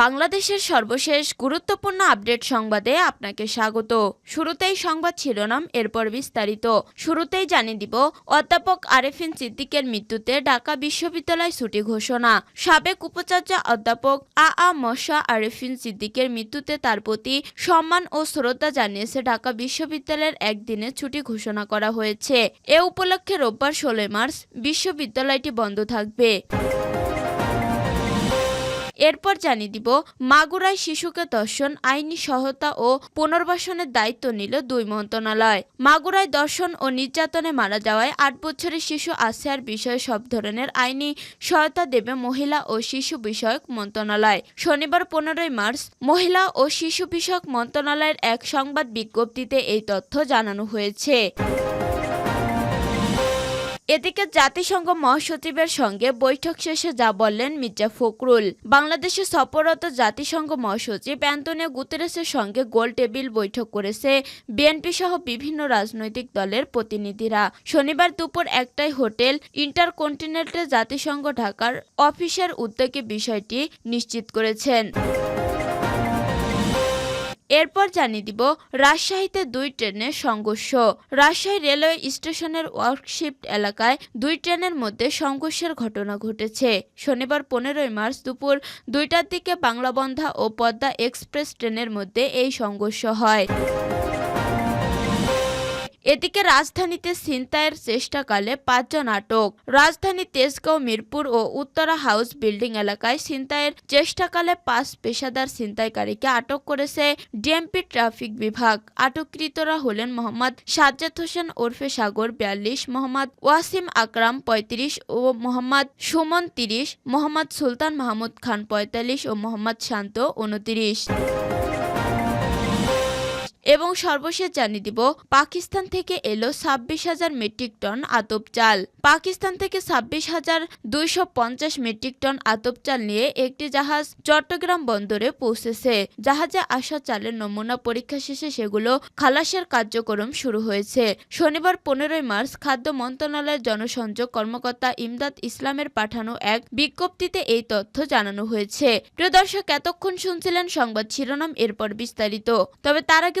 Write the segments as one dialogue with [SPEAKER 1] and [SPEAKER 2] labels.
[SPEAKER 1] বাংলাদেশের সর্বশেষ গুরুত্বপূর্ণ আপডেট সংবাদে আপনাকে স্বাগত। শুরুতেই সংবাদ শিরোনাম, এরপর বিস্তারিত। শুরুতেই জানিয়ে দিব, অধ্যাপক আরেফিন সিদ্দিকের মৃত্যুতে ঢাকা বিশ্ববিদ্যালয় ছুটি ঘোষণা। সাবেক উপাচার্য অধ্যাপক আ আ মশা আরেফিন সিদ্দিকের মৃত্যুতে তার প্রতি সম্মান ও শ্রদ্ধা জানিয়েছে ঢাকা বিশ্ববিদ্যালয়ের একদিনে ছুটি ঘোষণা করা হয়েছে। এ উপলক্ষে রোববার ষোলোই মার্চ বিশ্ববিদ্যালয়টি বন্ধ থাকবে। এরপর জানিয়ে দিব, মাগুরায় শিশুকে দর্শন, আইনি সহায়তা ও পুনর্বাসনের দায়িত্ব নিল দুই মন্ত্রণালয়। মাগুরায় দর্শন ও নির্যাতনে মারা যাওয়ায় আট বছরের শিশু আসিয়ার বিষয়ে সব ধরনের আইনি সহায়তা দেবে মহিলা ও শিশু বিষয়ক মন্ত্রণালয়। শনিবার পনেরোই মার্চ মহিলা ও শিশু বিষয়ক মন্ত্রণালয়ের এক সংবাদ বিজ্ঞপ্তিতে এই তথ্য জানানো হয়েছে। এদিকে জাতিসংঘ মহাসচিবের সঙ্গে বৈঠক শেষে যা বললেন মির্জা ফখরুল। বাংলাদেশে সফররত জাতিসংঘ মহাসচিব অ্যান্তনিও গুতেরেসের সঙ্গে গোল টেবিল বৈঠক করেছে বিএনপি সহ বিভিন্ন রাজনৈতিক দলের প্রতিনিধিরা। শনিবার দুপুর একটাই হোটেল ইন্টারকন্টিনেন্টাল জাতিসংঘ ঢাকার অফিসের উদ্যোগে বিষয়টি নিশ্চিত করেছেন। এরপর জানিয়ে দিব, রাজশাহীতে দুই ট্রেনের সংঘর্ষ। রাজশাহী রেলওয়ে স্টেশনের ওয়ার্কশিপ এলাকায় দুই ট্রেনের মধ্যে সংঘর্ষের ঘটনা ঘটেছে। শনিবার পনেরোই মার্চ দুপুর দুইটার দিকে বাংলাবন্ধা ও পদ্মা এক্সপ্রেস ট্রেনের মধ্যে এই সংঘর্ষ হয়। এদিকে রাজধানীতে ছিনতাইয়ের চেষ্টাকালে পাঁচজন আটক। রাজধানী তেজগাঁও, মিরপুর ও উত্তরা হাউস বিল্ডিং এলাকায় ছিনতাইয়ের চেষ্টাকালে পাঁচ পেশাদার ছিনতাইকারীকে আটক করেছে ডিএমপি ট্রাফিক বিভাগ। আটককৃতরা হলেন মোহাম্মদ সাজ্জাদ হোসেন ওরফে সাগর বিয়াল্লিশ, মোহাম্মদ ওয়াসিম আকরাম পঁয়ত্রিশ ও মোহাম্মদ সুমন তিরিশ, মোহাম্মদ সুলতান মাহমুদ খান পঁয়তাল্লিশ ও মোহাম্মদ শান্ত উনতিরিশ এবং সর্বশেষ জানিয়ে দিব, পাকিস্তান থেকে এলো ছাব্বিশ হাজার মেট্রিক টন আতপ চাল। পাকিস্তান থেকে ছাব্বিশ হাজার দুইশো পঞ্চাশ মেট্রিক টন আতপ চাল নিয়ে একটি জাহাজ চট্টগ্রাম বন্দরে পৌঁছেছে। জাহাজে আসা চালের নমুনা পরীক্ষা শেষে সেগুলো খালাসের কার্যক্রম শুরু হয়েছে। শনিবার পনেরোই মার্চ খাদ্য মন্ত্রণালয়ের জনসংযোগ কর্মকর্তা ইমদাদ ইসলামের পাঠানো এক বিজ্ঞপ্তিতে এই তথ্য জানানো হয়েছে। প্রিয় দর্শক, এতক্ষণ শুনছিলেন সংবাদ শিরোনাম, এরপর বিস্তারিত। তবে তার আগে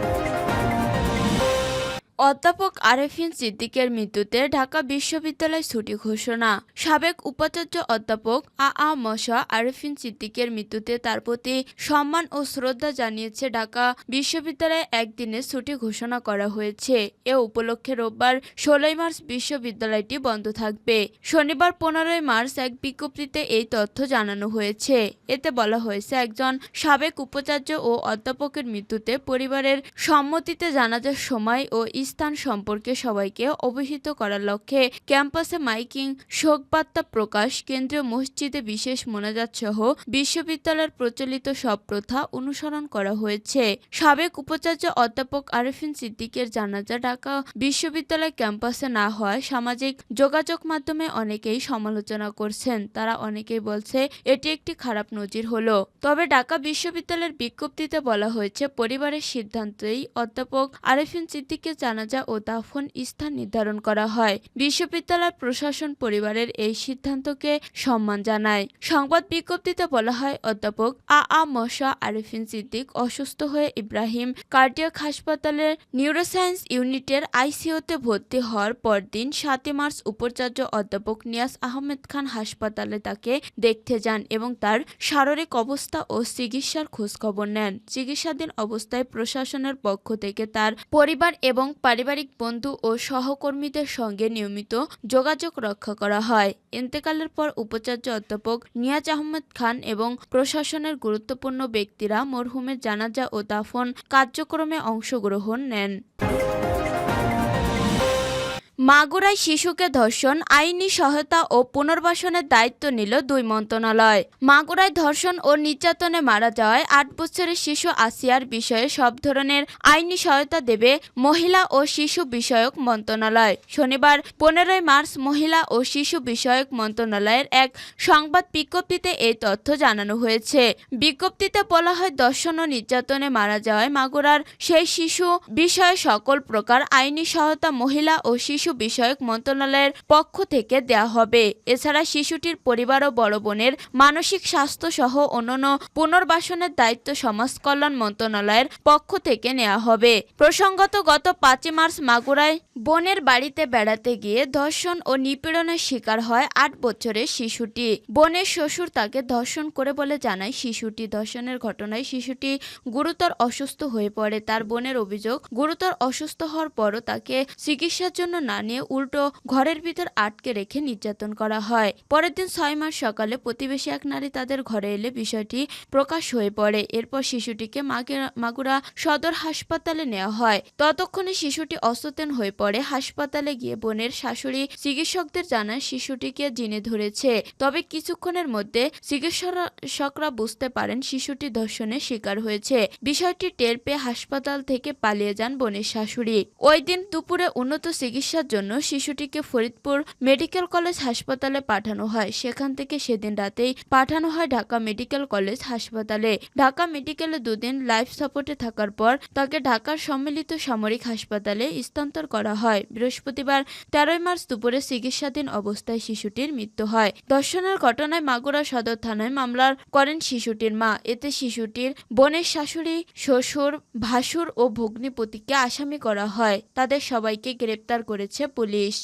[SPEAKER 1] অধ্যাপক আরেফিন সিদ্দিকের মৃত্যুতে ঢাকা বিশ্ববিদ্যালয় ছুটি ঘোষণা। সাবেক উপাচার্য অধ্যাপক আ আ মশা আরেফিন সিদ্দিকের মৃত্যুতে তার প্রতি সম্মান ও শ্রদ্ধা জানিয়েছে ঢাকা বিশ্ববিদ্যালয়ে একদিনে ছুটি ঘোষণা করা হয়েছে। এ উপলক্ষে রোববার ষোলোই মার্চ বিশ্ববিদ্যালয়টি বন্ধ থাকবে। শনিবার পনেরোই মার্চ এক বিজ্ঞপ্তিতে এই তথ্য জানানো হয়েছে। এতে বলা হয়েছে, একজন সাবেক উপাচার্য ও অধ্যাপকের মৃত্যুতে পরিবারের সম্মতিতে জানাজার সময় ও স্থান সম্পর্কে সবাইকে অবহিত করার লক্ষ্যে ক্যাম্পাসে মাইকিং, শোকবার্তা প্রকাশ, কেন্দ্রীয় মসজিদে বিশেষ মোনাজাত সহ বিশ্ববিদ্যালয়ের প্রচলিত সব প্রথা অনুসরণ করা হয়েছে। সাবেক উপাচার্য অধ্যাপক আরেফিন সিদ্দিকের জানাজা ঢাকা বিশ্ববিদ্যালয় ক্যাম্পাসে না হওয়ায় সামাজিক যোগাযোগ মাধ্যমে অনেকেই সমালোচনা করছেন। তারা অনেকেই বলছে, এটি একটি খারাপ নজির হলো। তবে ঢাকা বিশ্ববিদ্যালয়ের বিজ্ঞপ্তিতে বলা হয়েছে, পরিবারের সিদ্ধান্তেই অধ্যাপক আরেফিন সিদ্দিকের জানাজা ও দাফন স্থান নির্ধারণ করা হয়। বিশ্ববিদ্যালয় প্রশাসন পরিবারের এই সিদ্ধান্তকে সম্মান জানায়। সংবাদ বিজ্ঞপ্তিতে বলা হয়, অধ্যাপক আ আ মশা আরেফিন সিদ্দিক অসুস্থ হয়ে ইব্রাহিম কার্ডিয়াক হাসপাতালের নিউরোসায়েন্স ইউনিটের আইসিইউতে ভর্তি হওয়ার পরদিন সাতই মার্চ উপাচার্য অধ্যাপক নিয়াস আহমেদ খান হাসপাতালে তাকে দেখতে যান এবং তার শারীরিক অবস্থা ও চিকিৎসার খোঁজখবর নেন। চিকিৎসাধীন অবস্থায় প্রশাসনের পক্ষ থেকে তার পরিবার এবং পারিবারিক বন্ধু ও সহকর্মীদের সঙ্গে নিয়মিত যোগাযোগ রক্ষা করা হয়। ইন্তেকালের পর উপাচার্য অধ্যাপক নিয়াজ আহমেদ খান এবং প্রশাসনের গুরুত্বপূর্ণ ব্যক্তিরা মরহুমের জানাজা ও দাফন কার্যক্রমে অংশগ্রহণ নেন। মাগুরায় শিশুকে ধর্ষণ, আইনি সহায়তা ও পুনর্বাসনের দায়িত্ব নিল দুই মন্ত্রণালয়। মাগুরায় ধর্ষণ ও নির্যাতনে মারা যাওয়ায় আট বছরের শিশু আসিয়ার বিষয়ে সব ধরনের আইনি সহায়তা দেবে মহিলা ও শিশু বিষয়ক মন্ত্রণালয়। শনিবার, পনেরোই মার্চ মহিলা ও শিশু বিষয়ক মন্ত্রণালয়ের এক সংবাদ বিজ্ঞপ্তিতে এই তথ্য জানানো হয়েছে। বিজ্ঞপ্তিতে বলা হয় দর্শন ও নির্যাতনে মারা যাওয়ায় মাগুরার সেই শিশু বিষয়ে সকল প্রকার আইনি সহায়তা মহিলা ও শিশু বিষয়ক মন্ত্রণালয়ের পক্ষ থেকে দেয়া হবে। এছাড়া শিশুটির পরিবার ও বড় বোনের মানসিক স্বাস্থ্য সহ অন্যান্য পুনর্বাসনের দায়িত্ব সমাজ কল্যাণ মন্ত্রণালয়ের পক্ষ থেকে নেওয়া হবে। প্রসঙ্গত, গত পাঁচই মার্চ মাগুরায় বোনের বাড়িতে বেড়াতে গিয়ে ধর্ষণ ও নিপীড়নের শিকার হয় আট বছরের শিশুটি। বোনের শ্বশুর তাকে ধর্ষণ করে বলে জানায় শিশুটি। ধর্ষণের ঘটনায় শিশুটি গুরুতর অসুস্থ হয়ে পড়ে। তার বোনের অভিযোগ, গুরুতর অসুস্থ হওয়ার পরও তাকে চিকিৎসার জন্য না নিয়ে উল্টো ঘরের ভিতর আটকে রেখে নির্যাতন করা হয়। পরের দিন ছয় মাস সকালে প্রতিবেশী এক নারী তাদের ঘরে এলে বিষয়টি প্রকাশ হয়ে পড়ে। এরপর শিশুটিকে মাগুরা সদর হাসপাতালে নেওয়া হয়। ততক্ষণে শিশুটি অচেতন হয়ে পড়ে। হাসপাতালে গিয়ে বোনের শাশুড়ি চিকিৎসকদের জানায় শিশুটিকে জিনে ধরেছে। তবে কিছুক্ষণের মধ্যে চিকিৎসকরা বুঝতে পারেন শিশুটি ধর্ষণের শিকার হয়েছে। বিষয়টি টের পেয়ে হাসপাতাল থেকে পালিয়ে যান বোনের শাশুড়ি। ওই দিন দুপুরে উন্নত চিকিৎসার জন্য শিশুটিকে ফরিদপুর মেডিকেল কলেজ হাসপাতালে পাঠানো হয়। সেখান থেকে সেদিন রাতেই পাঠানো হয় ঢাকা মেডিকেল কলেজ হাসপাতালে। ঢাকা মেডিকেলে দুদিন লাইফ সাপোর্টে থাকার পর তাকে ঢাকার সম্মিলিত সামরিক হাসপাতালে স্থানান্তর করা হয়। বৃহস্পতিবার তেরোই মার্চ দুপুরে চিকিৎসাধীন অবস্থায় শিশুটির মৃত্যু হয়। ধর্ষণের ঘটনায় মাগুরা সদর থানায় মামলা করেন শিশুটির মা। এতে শিশুটির বোনের শাশুড়ি, শ্বশুর, ভাসুর ও ভগ্নিপতিকে আসামি করা হয়। তাদের সবাইকে গ্রেপ্তার করেছে। পুলিশ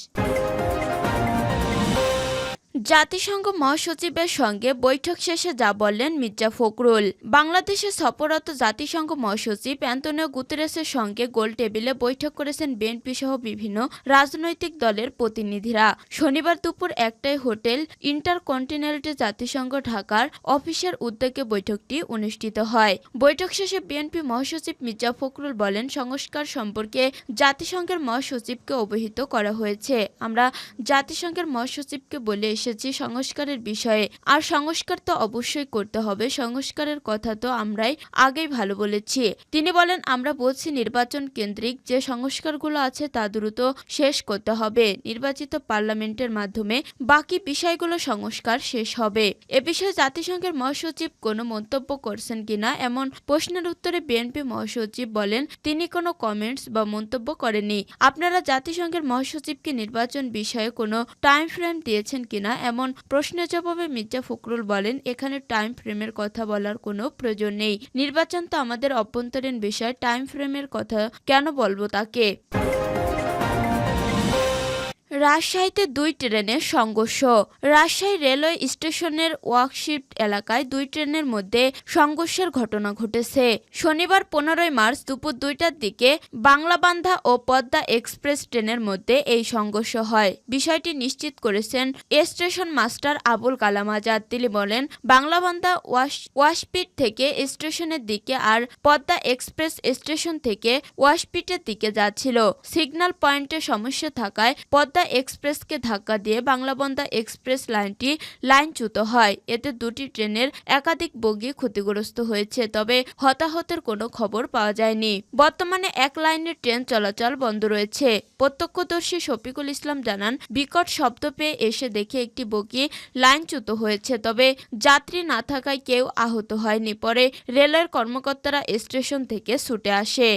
[SPEAKER 1] জাতিসংঘ মহাসচিবের সঙ্গে বৈঠক শেষে যা বললেন মির্জা ফখরুল। বাংলাদেশে সফররত জাতিসংঘ মহাসচিব অ্যান্তনিও গুতেরেসের সঙ্গে গোল টেবিলে বৈঠক করেছেন বিএনপি সহ বিভিন্ন রাজনৈতিক দলের প্রতিনিধিরা। শনিবার দুপুর একটায় হোটেল ইন্টারকন্টিনেন্টাল জাতিসংঘ ঢাকার অফিসের উদ্যোগে বৈঠকটি অনুষ্ঠিত হয়। বৈঠক শেষে বিএনপি মহাসচিব মির্জা ফখরুল বলেন, সংস্কার সম্পর্কে জাতিসংঘের মহাসচিবকে অবহিত করা হয়েছে। আমরা জাতিসংঘের মহাসচিবকে বলে এসেছি সংস্কারের বিষয়ে। আর সংস্কার তো অবশ্যই করতে হবে, সংস্কারের কথা তো আমরাই আগেই ভালো বলেছি। তিনি বলেন, আমরা বলছি নির্বাচন কেন্দ্রিক যে সংস্কারগুলো আছে তা দ্রুত শেষ করতে হবে। নির্বাচিত পার্লামেন্টের মাধ্যমে বাকি বিষয়গুলো সংস্কার শেষ হবে। এ বিষয়ে জাতিসংঘের মহাসচিব কোনো মন্তব্য করছেন কিনা এমন প্রশ্নের উত্তরে বিএনপি মহাসচিব বলেন, তিনি কোনো কমেন্টস বা মন্তব্য করেননি। আপনারা জাতিসংঘের মহাসচিবকে নির্বাচন বিষয়ে কোনো টাইম ফ্রেম দিয়েছেন কিনা এমন প্রশ্নের জবাবে মির্জা ফখরুল বলেন, এখানে টাইম ফ্রেমের কথা বলার কোনো প্রয়োজন নেই। নির্বাচন তো আমাদের অভ্যন্তরীণ বিষয়। টাইম ফ্রেমের কথা কেন বলব তাকে? রাজশাহীতে দুই ট্রেনের সংঘর্ষ। রাজশাহী রেলওয়ে স্টেশনের ওয়ার্কশিফট এলাকায় দুই ট্রেনের মধ্যে সংঘর্ষের ঘটনা ঘটেছে। শনিবার পনেরোই মার্চ দুপুর দুইটার দিকে বাংলাবান্ধা ও পদ্মা এক্সপ্রেস ট্রেনের মধ্যে এই সংঘর্ষ হয়। বিষয়টি নিশ্চিত করেছেন স্টেশন মাস্টার আবুল কালাম আজাদ। তিনি বলেন, বাংলাবান্ধা ওয়াশ, ওয়াশপিট থেকে স্টেশনের দিকে আর পদ্মা এক্সপ্রেস স্টেশন থেকে ওয়াশপিটের দিকে যাচ্ছিল। সিগন্যাল পয়েন্টে সমস্যা থাকায় পদ্মা এক্সপ্রেসকে ধাক্কা দিয়ে বাংলাবন্ধা এক্সপ্রেস লাইনটি লাইনচ্যুত হয়। এতে দুটি ট্রেনের একাধিক বগি ক্ষতিগ্রস্ত হয়েছে, তবে হতাহতের কোনো খবর পাওয়া যায়নি। বর্তমানে এক লাইনের ট্রেন চলাচল বন্ধ রয়েছে। প্রত্যক্ষদর্শী শফিকুল ইসলাম জানান, বিকট শব্দ পেয়ে এসে দেখে একটি বগি লাইনচ্যুত হয়েছে, তবে যাত্রী না থাকায় কেউ আহত হয়নি। পরে রেলের কর্মকর্তারা স্টেশন থেকে ছুটে আসে।